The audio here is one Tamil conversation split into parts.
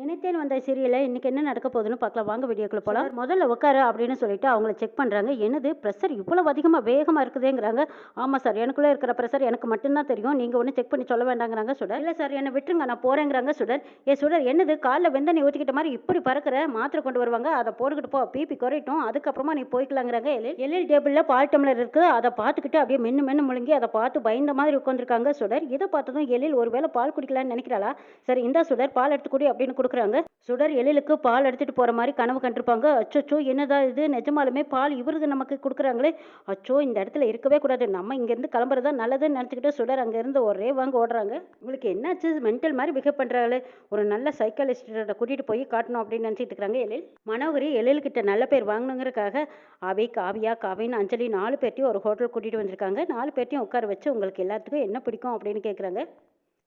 நினைத்தேன் வந்த சீரியல்ல இன்னைக்கு என்ன நடக்க போகுதுன்னு பார்க்கலாம். வாங்க வீடியோக்குள்ள போலாம். முதல்ல உட்காரு அப்படின்னு சொல்லிட்டு அவங்கள செக் பண்றாங்க. என்னது? ப்ரெஷர் இவ்வளவு அதிகமா வேகமா இருக்குதேங்கிறாங்க. ஆமா சார் எனக்குள்ள இருக்கிற ப்ரெஷர் எனக்கு மட்டும்தான் தெரியும். நீங்க ஒன்றும் செக் பண்ணி சொல்ல வேண்டாங்கிறாங்க சுடர். இல்ல சார் என்ன விட்டுருங்க நான் போறேங்கிறாங்க சுடர். ஏ சுடர் என்னது? காலில் வெந்தண்ணி ஊற்றிக்கிட்ட மாதிரி இப்படி பறக்கிற? மாத்திரை கொண்டு வருவாங்க. அதை போட்டுக்கிட்டு போ. பிபி குறையட்டும். அதுக்கப்புறமா நீ போய்க்கலாங்கிறாங்க. எல்எல் டேபிளில் பால் டம்ளர் இருக்கு. அதை பார்த்துக்கிட்டு அப்படியே மென்னு மென்னு முழுங்கி அதை பார்த்து பயந்த மாதிரி உட்காந்துருக்காங்க சுடர். இதை பார்த்ததும் எழில் ஒருவேளை பால் குடிக்கலாம்னு நினைக்கிறாளா? சரி இந்த சுடர் பால் எடுத்து குடி அப்படின்னு கொடுக்குறாங்க. சுடர் எழிலுக்கு பால் எடுத்துகிட்டு போகிற மாதிரி கனவு கண்டிருப்பாங்க. அச்சோ என்னதான் இது? நிஜமாலுமே பால் இவருக்கு நமக்கு கொடுக்குறாங்களே. அச்சோ இந்த இடத்துல இருக்கவே கூடாது. நம்ம இங்கேருந்து கிளம்புறதா நல்லதுன்னு நினச்சிக்கிட்டு சுடர் அங்கேருந்து ஒரே வாங்க ஓடுறாங்க. உங்களுக்கு என்னாச்சு? மென்டல் மாதிரி பிஹேவ் பண்ணுறாங்களே ஒரு நல்ல சைக்காலஜிஸ்ட்டை கூட்டிகிட்டு போய் காட்டணும் அப்படின்னு நினச்சிட்டு இருக்கிறாங்க எழில். மனோகரி எழில்கிட்ட நல்ல பேர் வாங்கணுங்கிறதுக்காக அவை காவியா காவின்னு அஞ்சலி நாலு பேர்ட்டையும் ஒரு ஹோட்டல் கூட்டிகிட்டு வந்திருக்காங்க. நாலு பேர்ட்டையும் உட்கார வச்சு உங்களுக்கு எல்லாத்துக்கும் என்ன பிடிக்கும் அப்படின்னு கேட்குறாங்க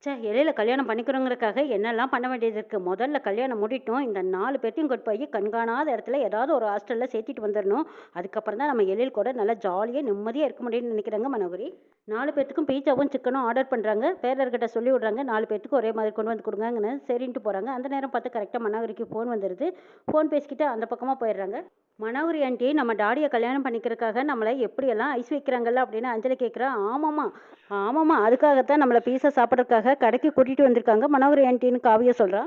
ச்சே இலையில கல்யாணம் பண்ணிக்கிறோங்கிறதுக்காக என்னெல்லாம் பண்ண வேண்டியது இருக்குது முதல்ல கல்யாணம் முடிட்டோம். இந்த நாலு பேர்த்தையும் கொண்டு போய் கண்காணாத இடத்துல ஏதாவது ஒரு ஹாஸ்டலில் சேர்த்திட்டு வந்துடணும் அதுக்கப்புறம் தான் நம்ம எழில் கூட நல்லா ஜாலியாக நிம்மதியாக இருக்க முடியும்னு நினைக்கிறாங்க மனோகரி. நாலு பேர்த்துக்கும் பீஸாவும் சிக்கனும் ஆர்டர் பண்ணுறாங்க பேரர்கிட்ட சொல்லி விடுறாங்க நாலு பேர்த்துக்கும் ஒரே மாதிரி கொண்டு வந்து கொடுங்கன்னு சரின்ட்டு போகிறாங்க அந்த நேரம் பார்த்து கரெக்டாக மனோகரிக்கு ஃபோன் வந்துடுது ஃபோன் பேசிக்கிட்டு அந்த பக்கமாக போயிடுறாங்க. மனோகரி ஆண்டி நம்ம டாடியை கல்யாணம் பண்ணிக்கிறதுக்காக நம்மளை எப்படியெல்லாம் ஐஸ் வைக்கிறாங்கல்ல அப்படின்னு அஞ்சலி கேட்குறா ஆமாம்மா. ஆமாம்மா. அதுக்காகத்தான் நம்மளை பீஸா சாப்பிட்றதுக்காக கடைக்கு கூட்டிகிட்டு வந்திருக்காங்க. மனோகர் ஆண்டின்னு காவியா சொல்கிறா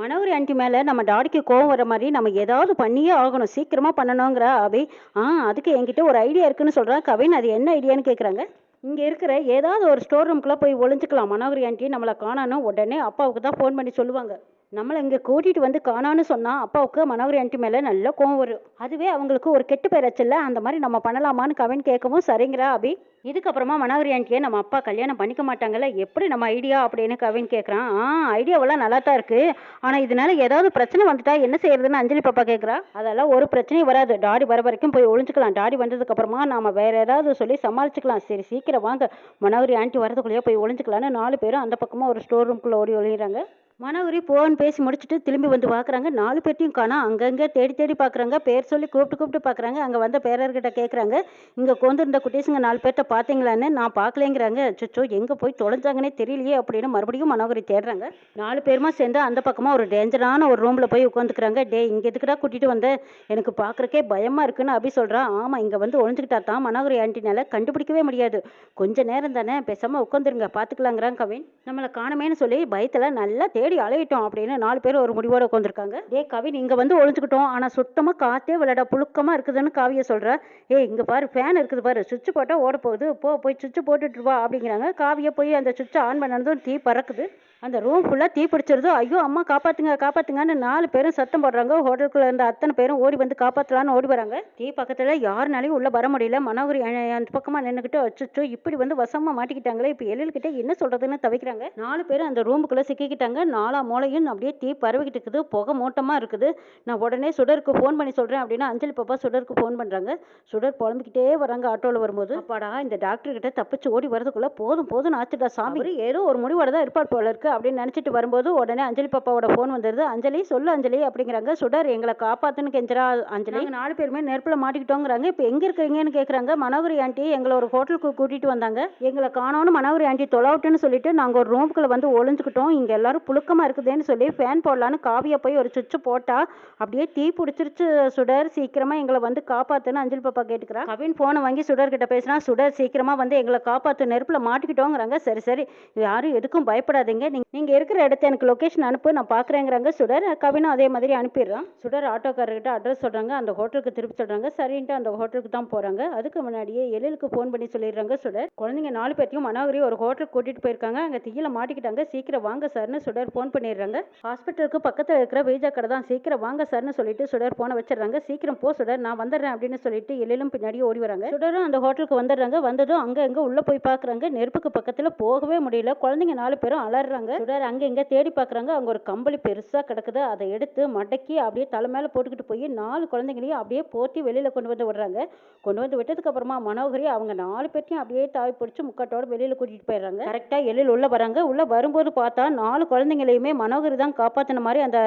மனோகர் ஆண்டி மேலே நம்ம டாடிக்கு கோவம் வர மாதிரி நம்ம ஏதாவது பண்ணியே ஆகணும். சீக்கிரமாக பண்ணணுங்கிற அவை ஆ அதுக்கு என்கிட்ட ஒரு ஐடியா இருக்குன்னு சொல்கிறான் கவின் அது என்ன ஐடியான்னு கேட்குறாங்க இங்கே இருக்கிற ஏதாவது ஒரு ஸ்டோர் ரூம்குள்ளே போய் ஒளிஞ்சுக்கலாம். மனோகர் ஆண்டி நம்மளை காணணும் உடனே அப்பாவுக்கு தான் ஃபோன் பண்ணி சொல்லுவாங்க. நம்மளை இங்கே கூட்டிகிட்டு வந்து காணான்னு சொன்னால் அப்பாவுக்கு மனோகரி ஆண்டி மேலே நல்ல கோவம் வரும். அதுவே அவங்களுக்கு ஒரு கெட்டு பேராச்சுல்ல அந்த மாதிரி நம்ம பண்ணலாமான்னு கவின் கேட்கவும் சரிங்கிறா அபி? இதுக்கப்புறமா மனோகரி ஆண்டியை நம்ம அப்பா கல்யாணம் பண்ணிக்க மாட்டாங்கல்ல எப்படி நம்ம ஐடியா அப்படின்னு கவின் கேட்குறான் ஆ ஐடியாவெல்லாம் நல்லா தான் இருக்குது ஆனால் இதனால ஏதாவது பிரச்சனை வந்துட்டா என்ன செய்யறதுன்னு அஞ்சலி பாப்பா கேட்குறா அதெல்லாம் ஒரு பிரச்சனையும் வராது. டாடி வர வரைக்கும் போய் ஒழிஞ்சுக்கலாம் டாடி வந்ததுக்கப்புறமா நாம் வேறு ஏதாவது சொல்லி சமாளிச்சுக்கலாம். சரி சீக்கிரம் வாங்க. மனோகரி ஆண்டி வரதுக்குள்ளேயே போய் ஒழிஞ்சுக்கலான்னு நாலு பேரும் அந்த பக்கமாக ஒரு ஸ்டோர் ரூம்குள்ளே ஓடி ஒழிகிறாங்க மனோகரி போன் பேசி முடிச்சுட்டு திரும்பி வந்து பார்க்குறாங்க நாலு பேர்ட்டையும் காணோம் அங்கங்கே தேடி தேடி பார்க்குறாங்க பேர் சொல்லி கூப்பிட்டு கூப்பிட்டு பார்க்குறாங்க அங்கே வந்த பேரர்கிட்ட கேட்குறாங்க இங்கே கொண்டிருந்த குட்டீஸுங்க நாலு பேர்த்த பார்த்தீங்களான்னு நான் பார்க்கலேங்கிறாங்க அச்சோ எங்கே போய் தொலைஞ்சாங்கன்னே தெரியலையே அப்படின்னு மறுபடியும் மனோகரி தேடுறாங்க. நாலு பேருமா சேர்ந்து அந்த பக்கமாக ஒரு டேஞ்சரான ஒரு ரூமில் போய் உட்காந்துக்கிறாங்க டே இங்கே எதுக்குடா கூட்டிகிட்டு வந்த? எனக்கு பார்க்குறக்கே பயமாக இருக்குன்னு அபி சொல்கிறான் ஆமாம் இங்கே வந்து ஒழிஞ்சுக்கிட்டா தான் மனோகரி ஆண்டினால கண்டுபிடிக்கவே முடியாது. கொஞ்ச நேரம் தானே பேசாமல் உட்காந்துருங்க பார்த்துக்கலாங்கிறான் கவின். நம்மளை காணமேன்னு சொல்லி பயத்தில் நல்லா தேடி அலையிட்டோம் அப்படின்னு நாலு பேர் ஒரு முடிவோட உட்காந்துருக்காங்க டே கவி இங்கே வந்து ஒளிஞ்சுக்கிட்டோம். ஆனால் சுத்தமாக காத்தே விளையாட புழுக்கமாக இருக்குதுன்னு காவிய சொல்ற. ஏய் இங்கே பாரு ஃபேன் இருக்குது பாரு. சுவிட்ச் போட்டால் ஓட போகுது. போ போய் சுவிட்ச் போட்டுட்டு வா அப்படிங்கிறாங்க. காவிய போய் அந்த சுவிட்ச் ஆன் பண்ணதும் தீ பறக்குது. அந்த ரூம் ஃபுல்லாக தீ பிடிச்சிருதோ ஐயோ அம்மா காப்பாற்றுங்க காப்பாற்றுங்கன்னு நாலு பேரும் சத்தம் போடுறாங்க. ஹோட்டலுக்குள்ளே இருந்த அத்தனை பேரும் ஓடி வந்து காப்பாற்றலான்னு ஓடி வராங்க. தீ பக்கத்தில் யாருனாலையும் உள்ளே வர முடியல. மனோகரி அந்த பக்கமாக நின்றுக்கிட்டு அச்சோ இப்படி வந்து வசமாக மாட்டிக்கிட்டாங்களே இப்போ எழில்கிட்ட என்ன சொல்கிறதுன்னு தவிக்கிறாங்க. நாலு பேரும் அந்த ரூமுக்குள்ளே சிக்கிக்கிட்டாங்க. நாலா மூலையும் அப்படியே தீ பரவிக்கிட்டு இருக்குது. புகை மூட்டமாக இருக்குது. நான் உடனே சுடருக்கு ஃபோன் பண்ணி சொல்கிறேன் அப்படின்னா அஞ்சலி பாப்பா சுடருக்கு ஃபோன் பண்ணுறாங்க சுடர் புலம்பிக்கிட்டே வராங்க ஆட்டோவில் வரும்போது. அப்பாடா இந்த டாக்டர்கிட்ட தப்பிச்சு ஓடி வரதுக்குள்ளே போதும் போதும் ஆச்சுடா சாமி. ஏதோ ஒரு முடிவோட தான் இருப்பார் போல இருக்கு. அப்படின்னு நினச்சிட்டு வரும்போது உடனே அஞ்சலி பாப்பாவோட ஃபோன் வந்துடுது அஞ்சலி சொல்லு அஞ்சலி அப்படிங்கிறாங்க. சுடர் எங்களை காப்பாத்துன்னு கெஞ்சரா அஞ்சலி. நாலு பேருமே நெருப்புல மாட்டிக்கிட்டோங்கிறாங்க. இப்போ எங்க இருக்கீங்கன்னு கேட்குறாங்க மனோகரி ஆண்டி எங்களை ஒரு ஹோட்டலுக்கு கூட்டிட்டு வந்தாங்க. எங்களை காணோன்னு மனோகரி ஆண்டி தொலைவிட்டுன்னு சொல்லிட்டு நாங்கள் ஒரு ரூமுக்குள்ள வந்து ஒளிஞ்சுக்கிட்டோம். இங்க எல்லாரும் புழுக்கமா இருக்குதுன்னு சொல்லி ஃபேன் போடலான்னு காவியை போய் ஒரு சுவிட்ச் போட்டா அப்படியே தீ பிடிச்சிருச்சு சுடர். சீக்கிரமா எங்களை வந்து காப்பாற்றுன்னு அஞ்சலி பாப்பா கேட்டுக்கிறா. கவின் போனை வாங்கி சுடர் கிட்ட பேசினா சுடர் சீக்கிரமா வந்து எங்களை காப்பாற்று நெருப்பில் மாட்டிக்கிட்டோங்கிறாங்க. சரி சரி. யாரும் எதுக்கும் பயப்படாதீங்க. நீங்க நீங்க இருக்கிற இடத்த எனக்கு லொகேஷன் அனுப்பு நான் பாக்குறேங்கிறாங்க. சுடர் கவினும் அதே மாதிரி அனுப்பிடுறான் சுடர் ஆட்டோக்காரர்கிட்ட அட்ரஸ் சொல்றாங்க. அந்த ஹோட்டலுக்கு திருப்பி சொல்றாங்க. சரின்ட்டு அந்த ஹோட்டலுக்கு தான் போறாங்க. அதுக்கு முன்னாடியே எழிலுக்கு ஃபோன் பண்ணி சொல்லிடுறாங்க சுடர். குழந்தைங்க நாலு பேர்த்தையும் மனோகரி ஒரு ஹோட்டலுக்கு கூட்டிட்டு போயிருக்காங்க. அங்க தீயில மாட்டிக்கிட்டாங்க. சீக்கிரம் வாங்க சார்னு சுடர் ஃபோன் பண்ணிடுறாங்க. ஹாஸ்பிட்டலுக்கு பக்கத்துல இருக்கிற வீஜா கடை தான். சீக்கிரம் வாங்க சார்னு சொல்லிட்டு சுடர் போன வச்சிடறாங்க. சீக்கிரம் போ சுடர். நான் வந்துடுறேன் அப்படின்னு சொல்லிட்டு எழிலும் பின்னாடியே ஓடி வராங்க. சுடரும் அந்த ஹோட்டலுக்கு வந்துடுறாங்க. வந்ததும் அங்க அங்க உள்ள போய் பாக்குறாங்க. நெருப்புக்கு பக்கத்துல போகவே முடியல. குழந்தைங்க நாலு பேரும் அலறாங்க சுடர் அங்க இங்க தேடி பாக்குறாங்க. அங்க ஒரு கம்பளி பெருசா கிடக்குது. அதை எடுத்து மடக்கி அப்படியே தலை மேல போட்டுக்கிட்டு போய் நாலு குழந்தைங்களையும் அப்படியே போத்தி வெளியில கொண்டு வந்து விடுறாங்க. கொண்டு வந்து விட்டதுக்கு அப்புறமா மனோகரி அவங்க நாலு பேர்த்தையும் அப்படியே தாவி பிடிச்சி முக்காட்டோட வெளியில கூட்டிட்டு போயிடுறாங்க. கரெக்டா எழில் உள்ள வராங்க. உள்ள வரும்போது பார்த்தா நாலு குழந்தைங்களையுமே மனோகரி தான் காப்பாத்தின மாதிரி அந்த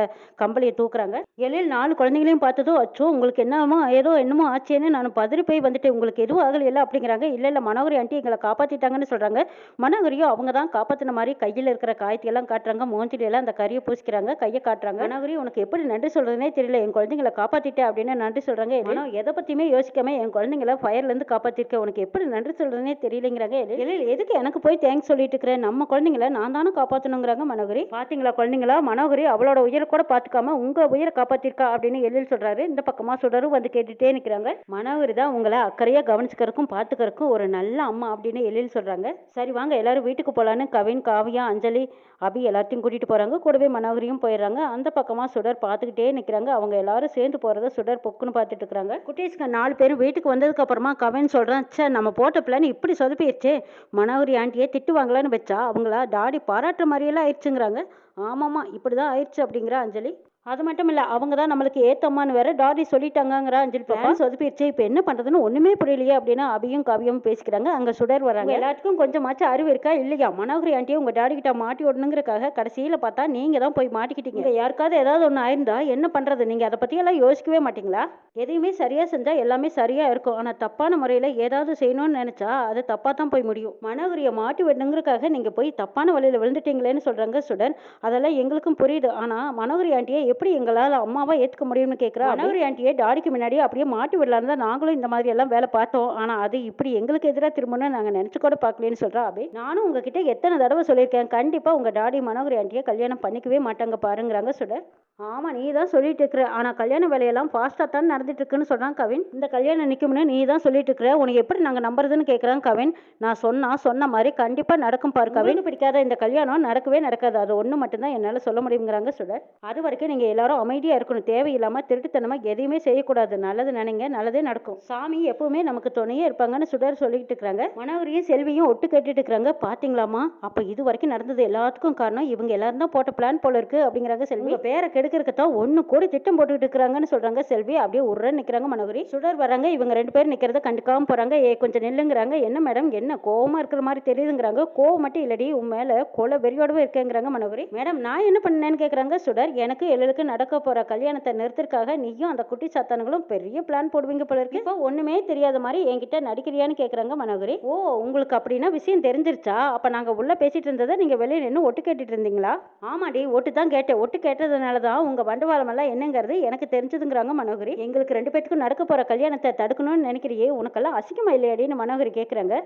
கம்பளியை தூக்குறாங்க. எழில் நாலு குழந்தைங்களையும் பார்த்ததும் அச்சோ உங்களுக்கு என்னமோ ஏதோ என்னமோ ஆச்சேன்னு நான் பதறி போய் வந்துட்டு உங்களுக்கு எதுவும் ஆகலையில அப்படிங்கிறாங்க. இல்ல இல்ல மனோகரி ஆண்டி எங்களை காப்பாத்திட்டாங்கன்னு சொல்றாங்க. மனோகரியும் அவங்க தான் காப்பாத்தின மாதிரி கையில் இருக்கிற காய காயத்தையெல்லாம் காட்டுறாங்க மூஞ்சிலையெல்லாம் அந்த கறியை பூசிக்கிறாங்க கையை காட்டுறாங்க. மனோகரி உனக்கு எப்படி நன்றி சொல்றதுனே தெரியல. என் குழந்தைங்கள காப்பாத்திட்டேன் அப்படின்னு நன்றி சொல்றாங்க மனோ எதை பத்தியுமே யோசிக்காம என் குழந்தைங்கள ஃபயர்ல இருந்து காப்பாத்திருக்க உனக்கு எப்படி நன்றி சொல்றதுனே தெரியலங்கிறாங்க எதுக்கு எனக்கு போய் தேங்க்ஸ் சொல்லிட்டு இருக்கிறேன் நம்ம குழந்தைங்கள நான் தானே காப்பாத்தணுங்கிறாங்க மனோகரி. பாத்தீங்களா குழந்தைங்களா? மனோகரி அவளோட உயிரை கூட பாத்துக்காம உங்க உயிரை காப்பாத்திருக்கா அப்படின்னு எழில் சொல்றாரு. இந்த பக்கமா சுடரும் வந்து கேட்டுட்டே நிக்கிறாங்க. மனோகரி தான் உங்களை அக்கறையா கவனிச்சுக்கிறதுக்கும் பாத்துக்கிறதுக்கும் ஒரு நல்ல அம்மா அப்படின்னு எழில் சொல்றாங்க. சரி வாங்க எல்லாரும் வீட்டுக்கு போலான்னு கவின் காவியா அஞ்சலி அபி எல்லாத்தையும் கூட்டிகிட்டு போகிறாங்க கூடவே மனோகரியும் போயிடுறாங்க. அந்த பக்கமாக சுடர் பார்த்துக்கிட்டே நிற்கிறாங்க அவங்க எல்லாரும் சேர்ந்து போகிறத சுடர் பொக்குன்னு பார்த்துட்டு இருக்கிறாங்க குட்டீஸ்க்கு நாலு பேரும் வீட்டுக்கு வந்ததுக்கப்புறமா கவன் சொல்கிறான் சே நம்ம போட்ட பிளான் இப்படி சொதப்பிடுச்சே. மனோகரி ஆண்டியே திட்டுவாங்களான்னு வச்சா அவங்கள டாடி பாராட்டுற மாதிரியெல்லாம் ஆயிடுச்சுங்கிறாங்க. ஆமாம்மா இப்படி தான் ஆயிடுச்சு அப்படிங்கிற அஞ்சலி. அது மட்டும் இல்லை அவங்க தான் நம்மளுக்கு ஏத்தம்மான்னு வேற டாடி சொல்லிட்டாங்கங்கிற அஞ்சலி பாப்பா சொதப்பிடுச்சு இப்போ என்ன பண்ணுறதுன்னு ஒன்றுமே புரியலையே அப்படின்னு அபியும் காவியும் பேசிக்கிறாங்க. அங்கே சுடர் வராங்க. எல்லாத்துக்கும் கொஞ்சமாச்சும் அறிவு இருக்கா இல்லையா? மனோகரி ஆண்டியை உங்கள் டாடி கிட்ட மாட்டி விடணுங்கிறக்காக கடைசியில் பார்த்தா நீங்கள் தான் போய் மாட்டிக்கிட்டீங்க. யாருக்காவது ஏதாவது ஒன்று ஆயிருந்தா என்ன பண்ணுறது நீங்கள் அதை பற்றியெல்லாம் யோசிக்கவே மாட்டீங்களா? எதையுமே சரியாக செஞ்சால் எல்லாமே சரியாக இருக்கும். ஆனால் தப்பான முறையில் ஏதாவது செய்யணும்னு நினச்சா அது தப்பாக தான் போய் முடியும். மனோகரியை மாட்டி விடணுங்கிறக்காக நீங்கள் போய் தப்பான வழியில் விழுந்துட்டீங்களேன்னு சொல்கிறாங்க சுடன். அதெல்லாம் எங்களுக்கும் புரியுது. ஆனால் மனோகரி ஆண்டியை எப்படி எங்களால் அம்மாவா ஏற்றுக்க முடியும்னு கேட்குறா மனோகரி ஆண்டியை டாடிக்கு முன்னாடி அப்படியே மாட்டி விடலான்னு தான் நாங்களும் இந்த மாதிரி எல்லாம் வேலை பார்த்தோம். ஆனால் அது இப்படி எங்களுக்கு எதிராக திரும்பணும்னு நாங்கள் நினச்சி கூட பார்க்கலன்னு சொல்கிறா அபி. நானும் உங்ககிட்ட எத்தனை தடவை சொல்லியிருக்கேன் கண்டிப்பாக உங்கள் டாடி மனோகரி ஆண்டியை கல்யாணம் பண்ணிக்கவே மாட்டாங்க பாருங்கிறாங்க சுடர் ஆமாம் நீ தான் சொல்லிட்டு இருக்கிற ஆனால் கல்யாண வேலையெல்லாம் ஃபாஸ்ட்டாக தான் நடந்துட்டு இருக்குன்னு சொல்கிறான் கவின். இந்த கல்யாணம் நிற்கும்னு நீ தான் சொல்லிட்டு இருக்கிற உனக்கு எப்படி நாங்கள் நம்புறதுன்னு கேட்குறான் கவின். நான் சொன்னா சொன்ன மாதிரி கண்டிப்பாக நடக்கும் பாரு கவின். பிடிக்காத இந்த கல்யாணம் நடக்கவே நடக்காது. அது ஒன்று மட்டும்தான் என்னால் சொல்ல முடியுங்கிறாங்க சுடர். அது வரைக்கும் நீங்கள் எல்லாரும் அமைதியாக இருக்கணும். தேவையில்லாமல் திருட்டுத்தனமாக எதையுமே செய்யக்கூடாது. நல்லது நினைங்க நல்லதே நடக்கும். சாமி எப்பவுமே நமக்கு துணையே இருப்பாங்கன்னு சுடர் சொல்லிட்டு இருக்கிறாங்க மனோகரியும் செல்வியும் ஒட்டு கேட்டுட்டு இருக்கிறாங்க பார்த்தீங்களாமா அப்போ இது வரைக்கும் நடந்தது எல்லாத்துக்கும் காரணம் இவங்க எல்லாரும் தான் போட்ட பிளான் போல இருக்கு அப்படிங்கிறாங்க செல்வி. பேரை கெடுக்கிறதுக்கு தான் ஒன்று கூட திட்டம் போட்டுக்கிட்டு இருக்கிறாங்கன்னு சொல்றாங்க செல்வி. அப்படியே உருன்னு நிற்கிறாங்க மனோகரி. சுடர் வராங்க இவங்க ரெண்டு பேரும் நிற்கிறத கண்டுக்காம போகிறாங்க ஏ கொஞ்சம் நில்லுங்கிறாங்க. என்ன மேடம்? என்ன கோவமாக இருக்கிற மாதிரி தெரியுதுங்கிறாங்க. கோவம் மட்டும் இல்லடி உன் மேலே கொலை வெறியோடவே இருக்கேங்கிறாங்க மனோகரி. மேடம் நான் என்ன பண்ணேன்னு கேட்குறாங்க சுடர் எனக்கு எழிலுக்கு நடக்க போகிற கல்யாணத்தை நிறுத்திற்காக நீயும் அந்த குட்டி சாத்தானுங்களும் பெரிய பிளான் போடுவீங்க போல இருக்கு. இப்போ ஒன்றுமே தெரியாத மாதிரி என்கிட்ட நடிக்கிறியான்னு கேட்குறாங்க மனோகரி. ஓ உங்களுக்கு அப்படின்னா விஷயம் தெரிஞ்சிருச்சா? அப்போ நாங்க உள்ளே பேசிட்டு இருந்ததை நீங்கள் வெளியே நின்று ஒட்டு கேட்டுட்டு இருந்தீங்களா? ஆமாடி ஒட்டு தான் கேட்டேன். ஒட்டு கேட்டதுனால தான் உங்க உங்கள் எல்லாம் என்னங்கிறது எனக்கு தெரிஞ்சதுங்கிறாங்க மனோகரி. எங்களுக்கு ரெண்டு பேத்துக்கும் நடக்க போகிற கல்யாணத்தை தடுக்கணும்னு நினைக்கிறியே உனக்கெல்லாம் அசிங்கமா இல்லையாடின்னு மனோகரி கேட்குறாங்க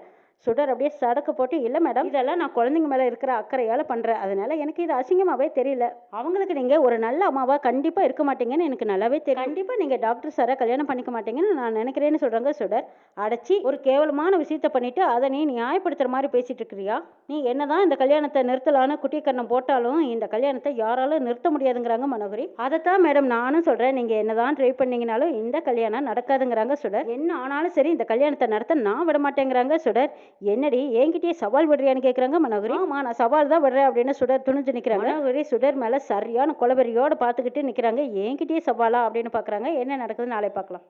சுடர் அப்படியே சடக்கு போட்டு இல்லை மேடம் இதெல்லாம் நான் குழந்தைங்க மேலே இருக்கிற அக்கறையால் பண்ணுறேன் அதனால எனக்கு இது அசிங்கமாகவே தெரியல. அவங்களுக்கு நீங்கள் ஒரு நல்ல அம்மாவாக கண்டிப்பாக இருக்க மாட்டீங்கன்னு எனக்கு நல்லாவே தெரியும். கண்டிப்பாக நீங்கள் டாக்டர் சாரை கல்யாணம் பண்ணிக்க மாட்டீங்கன்னு நான் நினைக்கிறேன்னு சொல்கிறாங்க சுடர். அடைச்சி ஒரு கேவலமான விஷயத்த பண்ணிவிட்டு அதை நீ நியாயப்படுத்துகிற மாதிரி பேசிகிட்டு இருக்கிறியா? நீ என்னதான் இந்த கல்யாணத்தை நிறுத்தலான்னு குட்டி கண்ணம் போட்டாலும் இந்த கல்யாணத்தை யாராலும் நிறுத்த முடியாதுங்கிறாங்க மனோகரி அதைத்தான் மேடம் நானும் சொல்கிறேன் நீங்கள் என்னதான் ட்ரை பண்ணீங்கனாலும் இந்த கல்யாணம் நடக்காதுங்கிறாங்க சுடர். என்ன ஆனாலும் சரி இந்த கல்யாணத்தை நடத்த நான் விட மாட்டேங்கிறாங்க சுடர். என்னடி என்கிட்டயே சவால் விடுறியான்னு கேட்குறாங்க மனோகரி. ஆமா. நான் சவால் தான் விடுறேன் அப்படின்னு சுடர் துணிஞ்சு நிற்கிறாங்க மனோகரி சுடர் மேலே சரியான கொலவெறியோட பார்த்துக்கிட்டு நிற்கிறாங்க என்கிட்டயே சவாலா அப்படின்னு பார்க்குறாங்க என்ன நடக்குதுன்னு நாளை பார்க்கலாம்.